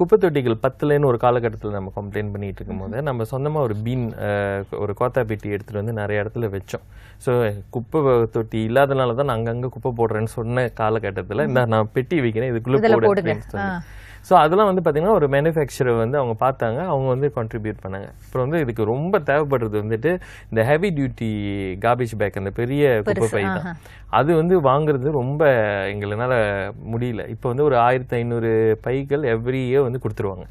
குப்பை தொட்டிகள் பத்துலன்னு ஒரு காலகட்டத்தில் நம்ம கம்ப்ளைண்ட் பண்ணிட்டு இருக்கும்போது நம்ம சொந்தமா ஒரு பீன் ஒரு கோத்தா பெட்டி எடுத்துட்டு வந்து நிறைய இடத்துல வச்சோம். ஸோ குப்பை தொட்டி இல்லாதனால தான் நான் அங்கங்க குப்பை போடுறேன்னு சொன்ன காலகட்டத்துல இந்த நான் பெட்டி வைக்கிறேன். இதுக்குள்ள போடுங்க. ஸோ அதெல்லாம் வந்து பார்த்தீங்கன்னா ஒரு மேனுஃபேக்சரர் வந்து அவங்க பார்த்தாங்க. அவங்க வந்து கான்ட்ரிபியூட் பண்ணாங்க. அப்புறம் வந்து இதுக்கு ரொம்ப தேவைப்படுறது வந்துட்டு இந்த ஹெவி டியூட்டி கார்பேஜ் பேக் அந்த பெரிய குப்பை பை தான். அது வந்து வாங்குறது ரொம்ப எங்களால முடியல. இப்போ வந்து ஒரு ஆயிரத்தி ஐநூறு பைகள் எவ்ரி இயர் வந்து கொடுத்துருவாங்க.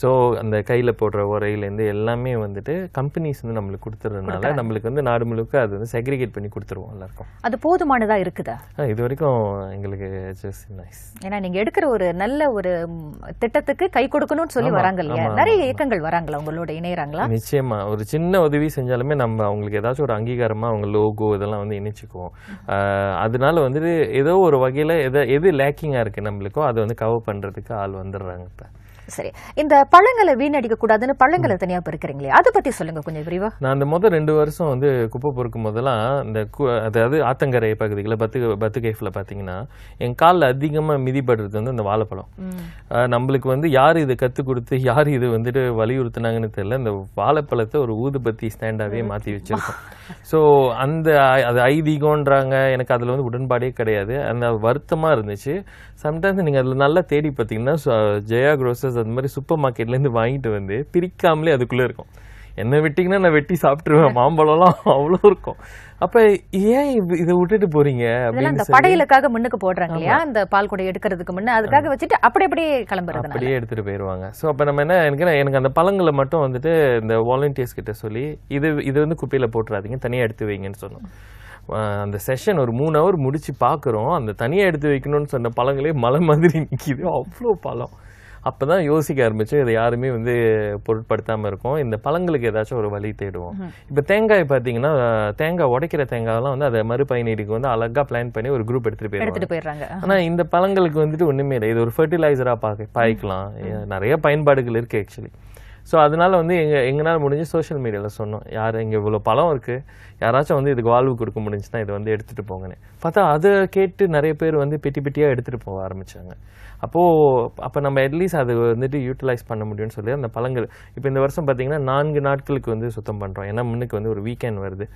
ஸோ அந்த கையில் போடுற உரையிலேருந்து எல்லாமே வந்துட்டு கம்பெனிஸ் வந்து நம்மளுக்கு கொடுத்துறதுனால நம்மளுக்கு வந்து நாடு முழுக்க அது வந்து செக்ரிகேட் பண்ணி கொடுத்துருவோம் எல்லாருக்கும். அது போதுமானதா இருக்குதா? இது வரைக்கும் எங்களுக்கு ஜஸ்ட் நைஸ் ஏன்னா நீங்க எடுக்கிற ஒரு நல்ல ஒரு திட்டத்துக்கு கை கொடுக்கணும்னு சொல்லி வராங்க இல்லையா? நிறைய. இயக்கங்கள் வராங்களா உங்களோட இணையறாங்களா நிச்சயமா. ஒரு சின்ன உதவி செஞ்சாலுமே நம்ம அவங்களுக்கு ஏதாச்சும் ஒரு அங்கீகாரமா அவங்க லோகோ இதெல்லாம் வந்து இணைச்சிக்குவோம். அதனால வந்துட்டு ஏதோ ஒரு வகையில எதை எது லேக்கிங்கா இருக்கு நம்மளுக்கோ அதை வந்து கவர் பண்றதுக்கு ஆள் வந்துடுறாங்க இப்ப. சரி இந்த பழங்களை வீணடிக்க கூடாதுன்னு பழங்களை தனியா பெருக்கிறீங்களே அதை பத்தி சொல்லுங்க கொஞ்சம் விரிவா. நான் அந்த முதல் ரெண்டு வருஷம் வந்து குப்பை பொறுக்கும் போதெல்லாம் இந்த அதாவது ஆத்தங்கரை பகுதிகளில் பத்து பத்து கேஃபில் பார்த்தீங்கன்னா என் காலில் அதிகமாக மிதிப்படுறது வந்து அந்த வாழைப்பழம். நம்மளுக்கு வந்து யார் இதை கற்றுக் கொடுத்து யார் இது வந்துட்டு வலியுறுத்துனாங்கன்னு தெரியல இந்த வாழைப்பழத்தை ஒரு ஊதுபத்தி ஸ்டாண்டாகவே மாற்றி வச்சிருக்கோம். [laughs] ஸோ அந்த அது ஐதீகம்ன்றாங்க எனக்கு அதில் வந்து உடன்பாடே கிடையாது. அந்த வருத்தமாக இருந்துச்சு. சம்டைம்ஸ் நீங்கள் அதில் நல்லா தேடி பார்த்தீங்கன்னா ஜெயா க்ரோசஸ் அது மாதிரி சூப்பர் மார்க்கெட்லேருந்து வாங்கிட்டு வந்து பிரிக்காமலே அதுக்குள்ளே இருக்கும். என்ன வெட்டிங்கன்னா நான் வெட்டி சாப்பிட்டுருவேன் மாம்பழம்லாம் அவ்வளோ இருக்கும். அப்ப ஏன் இது- விட்டுட்டு போறீங்க சொல்லி படையலுக்காக முன்னுக்கு போடுறாங்க இல்லையா? அந்த பால் கூட எடுக்கிறதுக்கு முன்ன அதுக்காக வச்சுட்டு அப்படி அப்படியே கிளம்புறதுனால அப்படியே எடுத்துட்டு போயிடுவாங்க ஸோ அப்போ நம்ம என்ன எனக்கு எனக்கு அந்த பழங்களை மட்டும் வந்துட்டு இந்த வாலண்டியர்ஸ் கிட்ட சொல்லி இது இது வந்து குப்பையில போட்டுறாதீங்க தனியா எடுத்து வைங்கன்னு சொன்னோம். அந்த செஷன் ஒரு மூணு ஹவர் முடிச்சு பார்க்குறோம் அந்த தனியா எடுத்து வைக்கணும்னு சொன்ன பழங்களே மலை மாதிரி நிக்குது. அவ்வளோ பழம். அப்பதான் யோசிக்க ஆரம்பிச்சோம் இதை யாருமே வந்து பொருட்படுத்தாம இருக்கோம். இந்த பழங்களுக்கு ஏதாச்சும் ஒரு வழி தேடுவோம். இப்போ தேங்காய் பார்த்தீங்கன்னா தேங்காய் உடைக்கிற தேங்காயெல்லாம் வந்து அதை மறுபயனீடுக்கு வந்து அழகா பிளான் பண்ணி ஒரு குரூப் எடுத்துட்டு போயிடுறாங்க. ஆனா இந்த பழங்களுக்கு வந்துட்டு ஒண்ணுமே இல்லை. இது ஒரு ஃபர்டிலைசரா பாக்க பாய்க்கலாம். நிறைய பயன்பாடுகள் இருக்கு ஆக்சுவலி ஸோ அதனால வந்து எங்க எங்களால் முடிஞ்சு சோஷியல் மீடியாவில் சொன்னோம். யார் இங்கே இவ்வளோ பழம் இருக்கு. யாராச்சும் வந்து இதுக்கு வாழ்வு கொடுக்க முடிஞ்சுன்னா இதை வந்து எடுத்துட்டு போங்கன்னு. பார்த்தா அதை கேட்டு நிறைய பேர் வந்து பெட்டி பெட்டியாக எடுத்துட்டு போக ஆரம்பிச்சாங்க. அப்போ அப்போ நம்ம அட்லீஸ்ட் அது வந்துட்டு யூட்டிலைஸ் பண்ண முடியும்னு சொல்லி அந்த பழங்கள். இப்போ இந்த வருஷம் பார்த்தீங்கன்னா நான்கு நாட்களுக்கு வந்து சுத்தம் பண்ணுறோம் ஏன்னா முன்னுக்கு வந்து ஒரு வீக்கெண்ட் வருது.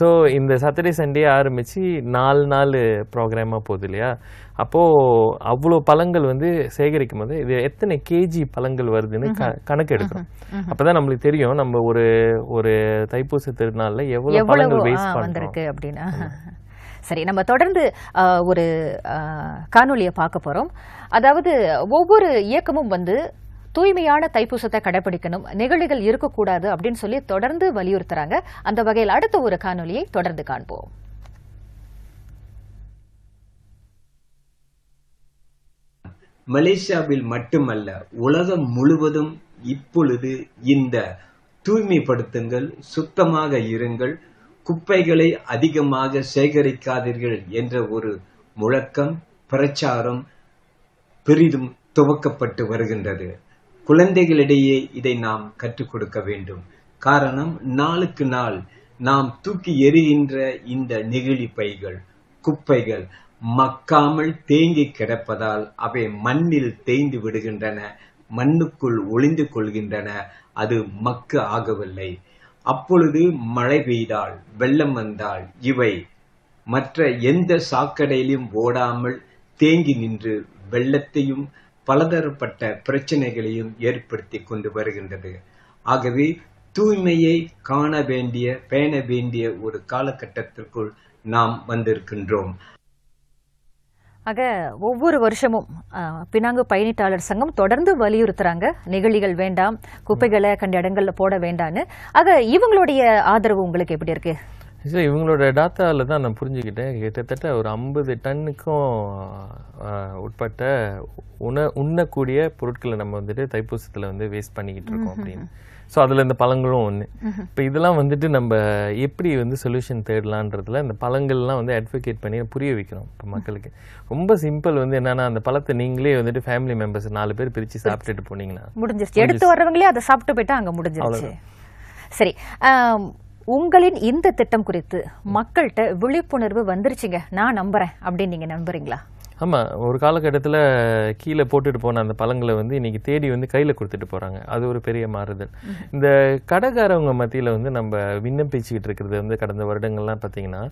ஸோ இந்த சாட்டர்டே சண்டே ஆரம்பிச்சு நாலு நாள் ப்ரோக்ராமாக போகுது இல்லையா? அப்போது அவ்வளோ பழங்கள் வந்து சேகரிக்கும் போது இது எத்தனை கேஜி பழங்கள் வருதுன்னு க- கணக்கு எடுக்கணும் அப்பதான் நம்மளுக்கு தெரியும். நம்ம ஒரு ஒரு தைப்பூச திருநாள்ல எவ்வளவு பழங்கள் வேஸ்ட் வந்திருக்கு அப்படின்னு. சரி நம்ம தொடர்ந்து ஒரு காணொலியை பார்க்க போறோம். அதாவது ஒவ்வொரு இயக்கமும் வந்து தூய்மையான தைப்பூசத்தை கடைபிடிக்கணும் நெகிழிகள் இருக்கக்கூடாது அப்படின்னு சொல்லி தொடர்ந்து வலியுறுத்துறாங்க. அந்த வகையில் அடுத்த ஒரு காணொலியை தொடர்ந்து காண்போம். மலேசியாவில் மட்டுமல்ல உலகம் முழுவதும் இப்பொழுது இந்த தூய்மைப்படுத்துங்கள் சுத்தமாக இருங்கள் குப்பைகளை அதிகமாக சேகரிக்காதீர்கள் என்ற ஒரு முழக்கம் பிரச்சாரம் பெரிதும் துவக்கப்பட்டு வருகின்றது. குழந்தைகளிடையே இதை நாம் கற்றுக் கொடுக்க வேண்டும். காரணம் நாளுக்கு நாள் நாம் தூக்கி எறிகின்ற இந்த நெகிழி பைகள் குப்பைகள் மக்காமல் தேங்கி கிடப்பதால் அவை மண்ணில் தேய்ந்து விடுகின்றன மண்ணுக்குள் ஒளிந்து கொள்கின்றன அது மக்கு ஆகவில்லை. அப்பொழுது மழை பெய்தால் வெள்ளம் வந்தால் இவை மற்ற எந்த சாக்கடையிலும் ஓடாமல் தேங்கி நின்று வெள்ளத்தையும் பலதரப்பட்ட பிரச்சனைகளையும் ஏற்படுத்தி கொண்டு வருகின்றது. ஆகவே தூய்மையை காண வேண்டிய பேண வேண்டிய ஒரு காலகட்டத்திற்குள் நாம் வந்திருக்கின்றோம். ஆக ஒவ்வொரு வருஷமும் பினாங்கு பயணிட்டாளர் சங்கம் தொடர்ந்து வலியுறுத்துறாங்க. நெகிழிகள் வேண்டாம் குப்பைகளை கண்ட இடங்கள்ல போட வேண்டான்னு. ஆக இவங்களுடைய ஆதரவு உங்களுக்கு எப்படி இருக்கு? இவங்களோட டாட்டாவில் தான் நான் புரிஞ்சுக்கிட்டேன். கிட்டத்தட்ட ஒரு ஐம்பது டன்னுக்கும் உட்பட்ட உண உண்ணக்கூடிய பொருட்களை நம்ம வந்துட்டு தைப்பூசத்தில் வந்து வேஸ்ட் பண்ணிக்கிட்டு இருக்கோம் அப்படின்னு. ஸோ அதில் இந்த பழங்களும் ஒன்று இப்போ இதெல்லாம் வந்துட்டு நம்ம எப்படி வந்து சொல்யூஷன் தேடலான்றதுல இந்த பழங்கள்லாம் வந்து அட்வொகேட் பண்ணி புரிய வைக்கிறோம் இப்போ மக்களுக்கு. ரொம்ப சிம்பிள் வந்து என்னன்னா அந்த பழத்தை நீங்களே வந்துட்டு ஃபேமிலி மெம்பர்ஸ் நாலு பேர் பிரித்து சாப்பிட்டுட்டு போனீங்கன்னா. முடிஞ்சிருச்சு. எடுத்து வர்றவங்களே அதை சாப்பிட்டு போயிட்டா அங்க முடிஞ்சிருச்சு. சரி உங்களின் இந்த திட்டம் குறித்து மக்கள்கிட்ட விழிப்புணர்வு வந்துருச்சுங்க. நான் நம்புறேன் அப்படின்னு நீங்க நம்புறீங்களா? ஆமாம் ஒரு காலகட்டத்தில் கீழே போட்டுட்டு போன அந்த பழங்களை வந்து இன்னைக்கு தேடி வந்து கையில் கொடுத்துட்டு போகிறாங்க அது ஒரு பெரிய மாறுதல். இந்த கடைக்காரவங்க மத்தியில் வந்து நம்ம விண்ணப்பிச்சுக்கிட்டு இருக்கிறது வந்து கடந்த வருடங்கள்லாம் பார்த்தீங்கன்னா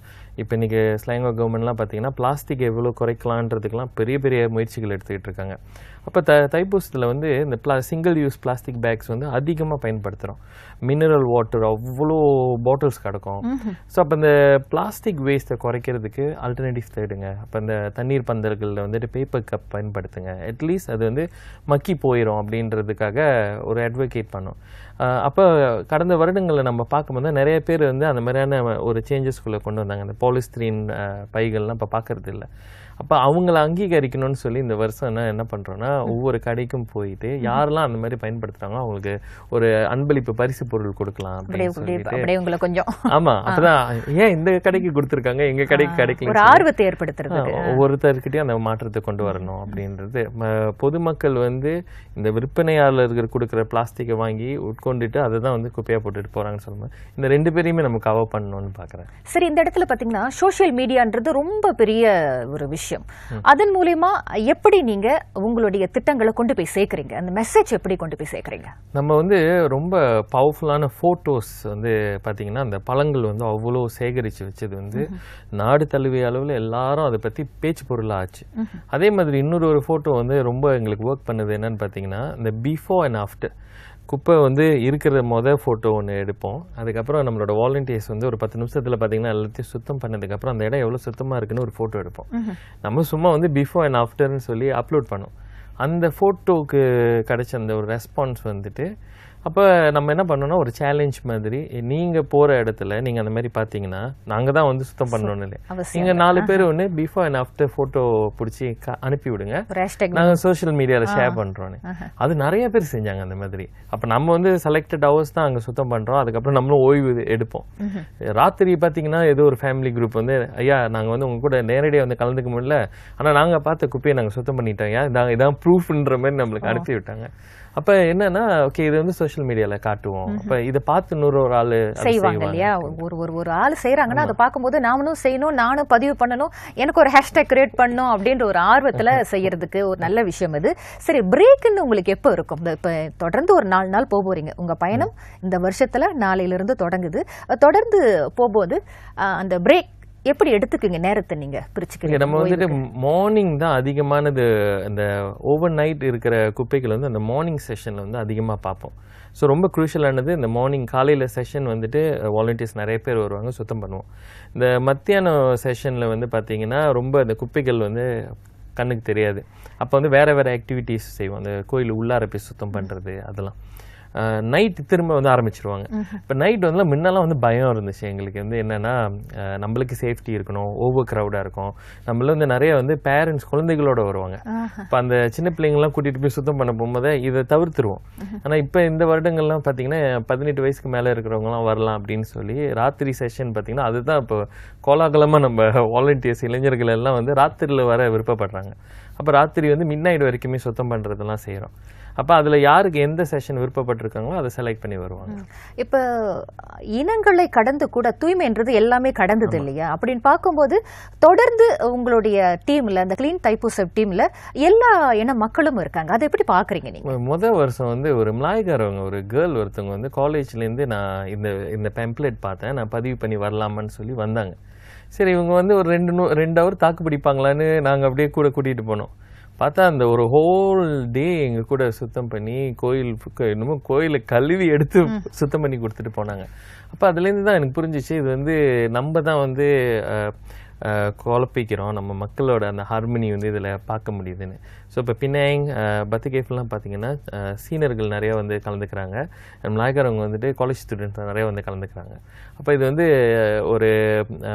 இப்போ இன்னைக்கு ஸ்லாங்கோ கவர்மெண்ட்லாம் பார்த்தீங்கன்னா பிளாஸ்டிக் எவ்வளோ குறைக்கலான்றதுக்கெல்லாம் பெரிய பெரிய முயற்சிகள் எடுத்துக்கிட்டு இருக்காங்க. அப்போ த தைப்பூசத்தில் வந்து இந்த பிளா சிங்கிள் யூஸ் பிளாஸ்டிக் பேக்ஸ் வந்து அதிகமாக பயன்படுத்துகிறோம் மினரல் வாட்டர் அவ்வளோ பாட்டில்ஸ் கிடக்கும். ஸோ அப்போ இந்த பிளாஸ்டிக் வேஸ்ட்டை குறைக்கிறதுக்கு ஆல்டர்னேட்டிவ்ஸ் தேடுங்க. அப்போ இந்த தண்ணீர் பந்தல்களில் வந்துட்டு பேப்பர் கப் பயன்படுத்துங்க. அட்லீஸ்ட் அது வந்து மக்கி போயிடும் அப்படின்றதுக்காக ஒரு அட்வொகேட் பண்ணோம். அப்போ கடந்த வருடங்களில் நம்ம பார்க்கும்போது நிறைய பேர் வந்து அந்த மாதிரியான ஒரு சேஞ்சஸ்குள்ளே கொண்டு வந்தாங்க. அந்த பாலிஸ்திரீன் பைகள்லாம் இப்போ பார்க்கறது இல்லை அப்போ அவங்கள அங்கீகரிக்கணும்னு சொல்லி இந்த வருஷம் என்ன என்ன பண்ணுறோன்னா ஒவ்வொரு கடைக்கும் போயிட்டு யாரெல்லாம் அந்த மாதிரி பயன்படுத்துகிறாங்களோ அவங்களுக்கு ஒரு அன்பளிப்பு பரிசு பொருள் கொடுக்கலாம் அப்படின்னு கொஞ்சம். ஆமா அப்பதான் ஏன் இந்த கடைக்கு கொடுத்துருக்காங்க எங்க கடைக்கு ஒரு கிடைக்கல ஆர்வத்தை ஏற்படுத்துறதுக்கு. ஒவ்வொருத்தர்கிட்டயும் அந்த மாற்றத்தை கொண்டு வரணும் அப்படின்றது. பொதுமக்கள் வந்து இந்த விற்பனையாளர்கள் கொடுக்குற பிளாஸ்டிக்கை வாங்கி உட்கொண்டுட்டு அதை தான் வந்து குப்பையா போட்டுட்டு போறாங்கன்னு சொல்லும்போது இந்த ரெண்டு பேரையுமே நம்ம கவர் பண்ணணும்னு பாக்குறேன். சரி இந்த இடத்துல பாத்தீங்கன்னா சோஷியல் மீடியான்றது ரொம்ப பெரிய ஒரு விஷயம். அதன் மூலியமா எப்படி நீங்க உங்களுடைய திட்டங்களை கொண்டு போய் சேர்க்கறீங்க? அந்த மெசேஜ் எப்படி கொண்டு போய் சேர்க்கறீங்க? நம்ம வந்து ரொம்ப பவர்ஃபுல்லான ஃபோட்டோஸ் வந்து பார்த்தீங்கன்னா அந்த பழங்கள் வந்து அவ்வளோ சேகரித்து வச்சது வந்து நாடு தழுவிய அளவில் எல்லாரும் அதை பற்றி பேச்சு பொருளாக ஆச்சு அதே மாதிரி இன்னொரு ஒரு ஃபோட்டோ வந்து ரொம்ப எங்களுக்கு ஒர்க் பண்ணது என்னன்னு பார்த்தீங்கன்னா இந்த பிஃபோர் அண்ட் ஆஃப்டர் குப்பை வந்து இருக்கிற மொதல் ஃபோட்டோ ஒன்று எடுப்போம். அதுக்கப்புறம் நம்மளோட வாலண்டியர்ஸ் வந்து ஒரு பத்து நிமிஷத்தில் பார்த்தீங்கன்னா எல்லாத்தையும் சுத்தம் பண்ணதுக்கப்புறம் அந்த இடம் எவ்வளோ சுத்தமாக இருக்குன்னு ஒரு ஃபோட்டோ எடுப்போம். நம்ம சும்மா வந்து பிஃபோர் அண்ட் ஆஃப்டர்னு சொல்லி அப்லோட் பண்ணோம். அந்த ஃபோட்டோவுக்கு கிடைச்ச அந்த ஒரு ரெஸ்பான்ஸ் வந்துட்டு அப்போ நம்ம என்ன பண்ணோம்னா ஒரு சேலஞ்ச் மாதிரி நீங்கள் போகிற இடத்துல நீங்கள் அந்த மாதிரி பார்த்தீங்கன்னா நாங்கள் தான் வந்து சுத்தம் பண்ணணும் இல்லை அவசியம் நீங்கள் நாலு பேர் ஒன்று பிஃபோர் அண்ட் ஆஃப்டர் ஃபோட்டோ பிடிச்சி அனுப்பி விடுங்க. நாங்கள் சோஷியல் மீடியாவில் ஷேர் பண்ணுறோன்னு அது நிறைய பேர் செஞ்சாங்க அந்த மாதிரி. அப்போ நம்ம வந்து செலக்டட் ஹவர்ஸ் தான் அங்கே சுத்தம் பண்ணுறோம் அதுக்கப்புறம் நம்மளும் ஓய்வு எடுப்போம். ராத்திரி பார்த்தீங்கன்னா ஏதோ ஒரு ஃபேமிலி குரூப் வந்து ஐயா நாங்கள் வந்து உங்க கூட நேரடியாக வந்து கலந்துக்க முடியல. ஆனால் நாங்கள் பார்த்த குப்பையை நாங்கள் சுத்தம் பண்ணிட்டோம். ஐயா இதான் இதான் ப்ரூஃப்ன்ற மாதிரி நம்மளுக்கு அனுப்பி விட்டாங்க. அப்போ என்னன்னா ஓகே இது வந்து சோஷியல் மீடியாவில் காட்டுவோம். அப்போ இதை பார்த்து இன்னொரு ஒரு ஆள் செய்வாங்க இல்லையா? ஒரு ஒரு ஒரு ஆள் செய்யறாங்கன்னா அதை பார்க்கும்போது நாமளும் செய்யணும் நானும் பதிவு பண்ணணும் எனக்கு ஒரு ஹேஷ்டேக் கிரியேட் பண்ணணும் அப்படின்ற ஒரு ஆர்வத்துல [laughs] செய்யறதுக்கு ஒரு நல்ல விஷயம் இது சரி பிரேக்குன்னு உங்களுக்கு எப்போ இருக்கும்? இப்ப தொடர்ந்து ஒரு நாலு நாள் போக போறீங்க உங்க பயணம் இந்த வருஷத்துல நாளையில இருந்து தொடங்குது தொடர்ந்து போகும்போது அந்த பிரேக் எப்படி எடுத்துக்குங்க நேரத்தை நீங்க பிரிச்சுக்கிறீங்க நம்ம வந்துட்டு மார்னிங் தான் அதிகமானது இந்த ஓவர் நைட் இருக்கிற குப்பைகள் வந்து அந்த மார்னிங் செஷனில் வந்து அதிகமாக பார்ப்போம். ஸோ ரொம்ப குரூஷியலானது இந்த மார்னிங் காலையில் செஷன் வந்துட்டு வாலண்டியர்ஸ் நிறைய பேர் வருவாங்க சுத்தம் பண்ணுவோம். இந்த மத்தியானம் செஷனில் வந்து பார்த்தீங்கன்னா ரொம்ப இந்த குப்பைகள் வந்து கண்ணுக்கு தெரியாது. அப்போ வந்து வேறு வேறு ஆக்டிவிட்டீஸ் செய்வோம். அந்த கோயில் உள்ளார போய் சுத்தம் பண்ணுறது அதெல்லாம். நைட் திரும்ப வந்து ஆரம்பிச்சிருவாங்க. இப்போ நைட் வந்து முன்னெல்லாம் வந்து பயம் இருந்துச்சு எங்களுக்கு. வந்து என்னன்னா நம்மளுக்கு சேஃப்டி இருக்கணும் ஓவர் க்ரௌடாக இருக்கும். நம்மள வந்து நிறைய வந்து பேரண்ட்ஸ் குழந்தைகளோட வருவாங்க. இப்போ அந்த சின்ன பிள்ளைங்கள்லாம் கூட்டிகிட்டு போய் சுத்தம் பண்ண போகும்போது இதை தவிர்த்துருவோம். ஆனால் இப்போ இந்த வருடங்கள்லாம் பார்த்தீங்கன்னா பதினெட்டு வயசுக்கு மேலே இருக்கிறவங்கலாம் வரலாம் அப்படின்னு சொல்லி ராத்திரி செஷன் பார்த்தீங்கன்னா அதுதான் இப்போ கோலாகலமாக நம்ம வாலண்டியர்ஸ் இளைஞர்கள் எல்லாம் வந்து ராத்திரியில் வர விருப்பப்படுறாங்க. அப்போ ராத்திரி வந்து மிட் நைட் வரைக்குமே சுத்தம் பண்ணுறதெல்லாம் செய்கிறோம் அப்போ அதில் யாருக்கு எந்த செஷன் விருப்பப்பட்டிருக்காங்களோ அதை செலக்ட் பண்ணி வருவாங்க. இப்ப இனங்களை கடந்து கூட தூய்மைன்றது எல்லாமே கடந்தது இல்லையா? அப்படின்னு பார்க்கும்போது தொடர்ந்து உங்களுடைய டீம்ல அந்த கிளீன் தைப்பூசம் டீம்ல எல்லா இன மக்களும் இருக்காங்க. அதை எப்படி பாக்குறீங்க நீங்க? முத வருஷம் வந்து ஒரு மலாய்க்காரவங்க ஒரு கேர்ள் ஒருத்தவங்க வந்து காலேஜ்லேருந்து நான் இந்த இந்த பெம்ப்ளேட் பார்த்தேன். நான் பதிவு பண்ணி வரலாமான்னு சொல்லி வந்தாங்க. சரி இவங்க வந்து ஒரு ரெண்டு ரெண்டு ஹவர் தாக்கு பிடிப்பாங்களான்னு நாங்கள் அப்படியே கூட கூட்டிகிட்டு போனோம். பார்த்தா அந்த ஒரு ஹோல் டே எங்கள் கூட சுத்தம் பண்ணி கோயில் என்னமோ கோயிலை கழுவி எடுத்து சுத்தம் பண்ணி கொடுத்துட்டு போனாங்க. அப்போ அதுலேருந்து தான் எனக்கு புரிஞ்சிச்சு இது வந்து நம்ம தான் வந்து குழப்பிக்கிறோம். நம்ம மக்களோட அந்த ஹார்மனி வந்து இதில் பார்க்க முடியுதுன்னு. ஸோ இப்போ பின்னாங் பத்துகேஃப்லாம் பார்த்தீங்கன்னா சீனியர்கள் நிறைய வந்து கலந்துக்கிறாங்க. மலாய்க்காரவங்க வந்துட்டு காலேஜ் ஸ்டூடெண்ட்ஸ் நிறைய வந்து கலந்துக்கிறாங்க. அப்போ இது வந்து ஒரு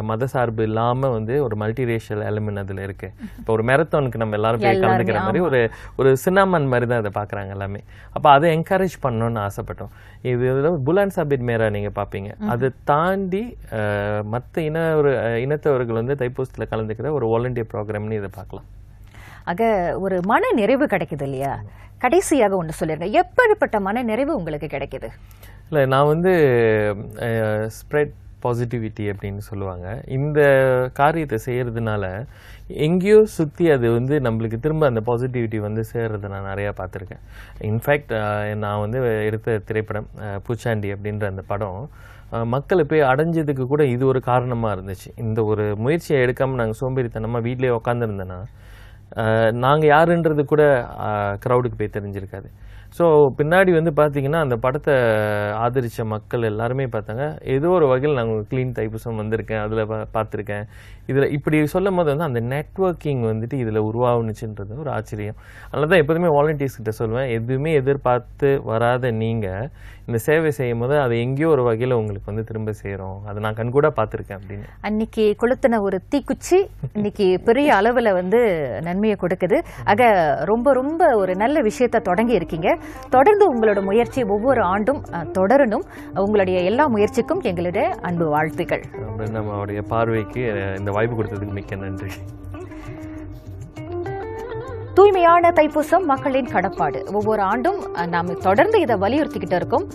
மத சார்பு இல்லாமல் வந்து ஒரு மல்டிரேஷியல் எலிமெண்ட் அதில் இருக்கு. இப்போ ஒரு மேரத்தானுக்கு நம்ம எல்லாரும் போய் கலந்துக்கிற மாதிரி ஒரு ஒரு சின்னாமன் மாதிரி தான் இதை பார்க்குறாங்க எல்லாமே. அப்போ அதை என்கரேஜ் பண்ணணும்னு ஆசைப்பட்டோம். இது இதில் புலான் சாபிட் மேரா நீங்கள் பார்ப்பீங்க அதை தாண்டி மற்ற இன ஒரு இனத்தவர்கள் வந்து தைப்பூசத்தில் கலந்துக்கிற ஒரு வாலண்டியர் ப்ரோக்ராம்னு இதை பார்க்கலாம். ஆக ஒரு மன நிறைவு கிடைக்குது இல்லையா? கடைசியாக ஒன்று சொல்லிருங்க. எப்படிப்பட்ட மன நிறைவு உங்களுக்கு கிடைக்குது? இல்லை நான் வந்து ஸ்ப்ரெட் பாசிட்டிவிட்டி அப்படின்னு சொல்லுவாங்க. இந்த காரியத்தை செய்கிறதுனால எங்கேயோ சுற்றி அது வந்து நம்மளுக்கு திரும்ப அந்த பாசிட்டிவிட்டி வந்து சேர்றதை நான் நிறையா பார்த்துருக்கேன். இன்ஃபேக்ட் நான் வந்து எடுத்த திரைப்படம் பூச்சாண்டி அப்படின்ற அந்த படம் மக்களை போய் அடைஞ்சதுக்கு கூட இது ஒரு காரணமாக இருந்துச்சு. இந்த ஒரு முயற்சியை எடுக்காமல் நாங்கள் சோம்பேறித்தனமாக வீட்டிலே உட்காந்துருந்தேன்னா நாங்கள் யாருன்றது கூட க்ரௌடுக்கு போய் தெரிஞ்சிருக்காது. ஸோ பின்னாடி வந்து பார்த்தீங்கன்னா அந்த படத்தை ஆதரித்த மக்கள் எல்லாருமே பார்த்தாங்க. ஏதோ ஒரு வகையில் நாங்கள் க்ளீன் தைப்பூசம் வந்திருக்கேன் அதில் பார்த்துருக்கேன். இதில் இப்படி சொல்லும் போது வந்து அந்த நெட்வொர்க்கிங் வந்துட்டு இதில் உருவாகுனுச்சுன்றது ஒரு ஆச்சரியம். அதனால தான் எப்போதுமே வாலண்டியர்ஸ் கிட்ட சொல்லுவேன் எதுவுமே எதிர்பார்த்து வராத நீங்கள் இந்த சேவை செய்யும் போது அது எங்கேயோ ஒரு வகையில் உங்களுக்கு வந்து திரும்ப செய்கிறோம் அதை நான் கண்கூட பார்த்துருக்கேன் அப்படின்னு. அன்னைக்கு கொளுத்தின ஒரு தீக்குச்சி இன்னைக்கு பெரிய அளவில் வந்து நன்மையை கொடுக்குது. ஆக ரொம்ப ரொம்ப ஒரு நல்ல விஷயத்தை தொடங்கி இருக்கீங்க. தொடர்ந்து உங்களோட முயற்சி ஒவ்வொரு ஆண்டும் தொடரணும். உங்களுடைய எல்லா முயற்சிக்கும் எங்களுடைய அன்பு வாழ்த்துக்கள். நம்மளுடைய பார்வைக்கு இந்த வாய்ப்பு கொடுத்ததுக்கு மிக்க நன்றி. தூய்மையான தைப்பூசம் மக்களின் கடப்பாடு. ஒவ்வொரு ஆண்டும் நாம் தொடர்ந்து இதை வலியுறுத்திக்கிட்டு இருக்கோம்.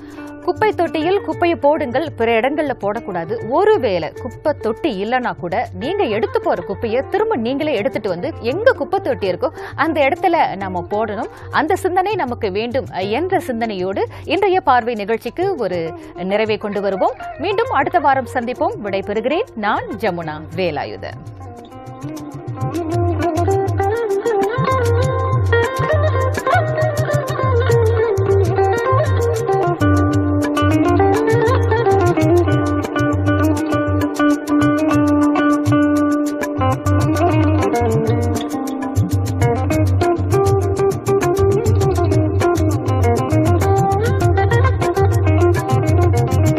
குப்பை தொட்டியில் குப்பையை போடுங்கள் பிற இடங்கள்ல போடக்கூடாது. ஒருவேளை குப்பை தொட்டி இல்லைன்னா கூட நீங்க எடுத்து போற குப்பையை திரும்ப நீங்களே எடுத்துட்டு வந்து எங்க குப்பை தொட்டி இருக்கோ அந்த இடத்துல நம்ம போடணும். அந்த சிந்தனை நமக்கு வேண்டும் என்ற சிந்தனையோடு இன்றைய பார்வை நிகழ்ச்சிக்கு ஒரு நிறைவை கொண்டு வருவோம். மீண்டும் அடுத்த வாரம் சந்திப்போம். விடைபெறுகிறேன் நான் ஜமுனா வேலாயுதன்